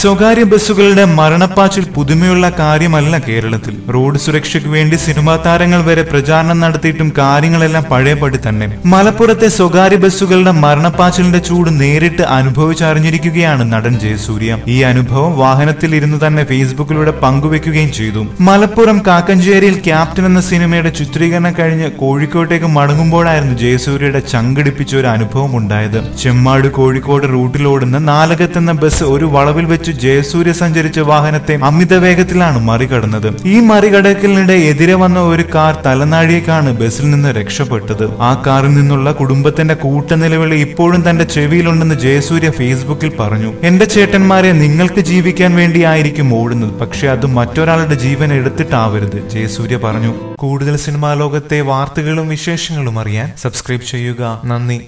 സ്വകാര്യ ബസ്സുകളുടെ മരണപ്പാച്ചിൽ പുതുമയുള്ള കാര്യമല്ല കേരളത്തിൽ. റോഡ് സുരക്ഷയ്ക്ക് വേണ്ടി സിനിമാ താരങ്ങൾ വരെ പ്രചാരണം നടത്തിയിട്ടും കാര്യങ്ങളെല്ലാം പഴയപടി തന്നെ. മലപ്പുറത്തെ സ്വകാര്യ ബസ്സുകളുടെ മരണപ്പാച്ചിലിന്റെ ചൂട് നേരിട്ട് അനുഭവിച്ചറിഞ്ഞിരിക്കുകയാണ് നടൻ ജയസൂര്യ. ഈ അനുഭവം വാഹനത്തിൽ ഇരുന്ന് തന്നെ ഫേസ്ബുക്കിലൂടെ പങ്കുവെക്കുകയും ചെയ്തു. മലപ്പുറം കാക്കഞ്ചേരിയിൽ ക്യാപ്റ്റൻ എന്ന സിനിമയുടെ ചിത്രീകരണം കഴിഞ്ഞ് കോഴിക്കോട്ടേക്ക് മടങ്ങുമ്പോഴായിരുന്നു ജയസൂര്യയുടെ ചങ്കടിപ്പിച്ച ഒരു അനുഭവം ഉണ്ടായത്. ചെമ്മാട് കോഴിക്കോട് റൂട്ടിലോടുന്ന നാലകത്തെന്ന ബസ് ഒരു വളവിൽ വെച്ച് ജയസൂര്യ സഞ്ചരിച്ച വാഹനത്തെ അമിത വേഗത്തിലാണ് മറികടന്നത്. ഈ മറികടക്കലിനിടെ എതിരെ വന്ന ഒരു കാർ തലനാഴിയേക്കാണ് ബസ്സിൽ നിന്ന് രക്ഷപ്പെട്ടത്. ആ കാറിൽ നിന്നുള്ള കുടുംബത്തിന്റെ കൂട്ടനിലവിളി ഇപ്പോഴും തന്റെ ചെവിയിലുണ്ടെന്ന് ജയസൂര്യ ഫേസ്ബുക്കിൽ പറഞ്ഞു. എന്റെ ചേട്ടന്മാരെ നിങ്ങൾക്ക് ജീവിക്കാൻ വേണ്ടിയായിരിക്കും ഓടുന്നത്. പക്ഷെ അത് മറ്റൊരാളുടെ ജീവൻ എടുത്തിട്ടാവരുത് ജയസൂര്യ പറഞ്ഞു. കൂടുതൽ സിനിമാ ലോകത്തെ വാർത്തകളും വിശേഷങ്ങളും അറിയാൻ സബ്സ്ക്രൈബ് ചെയ്യുക. നന്ദി.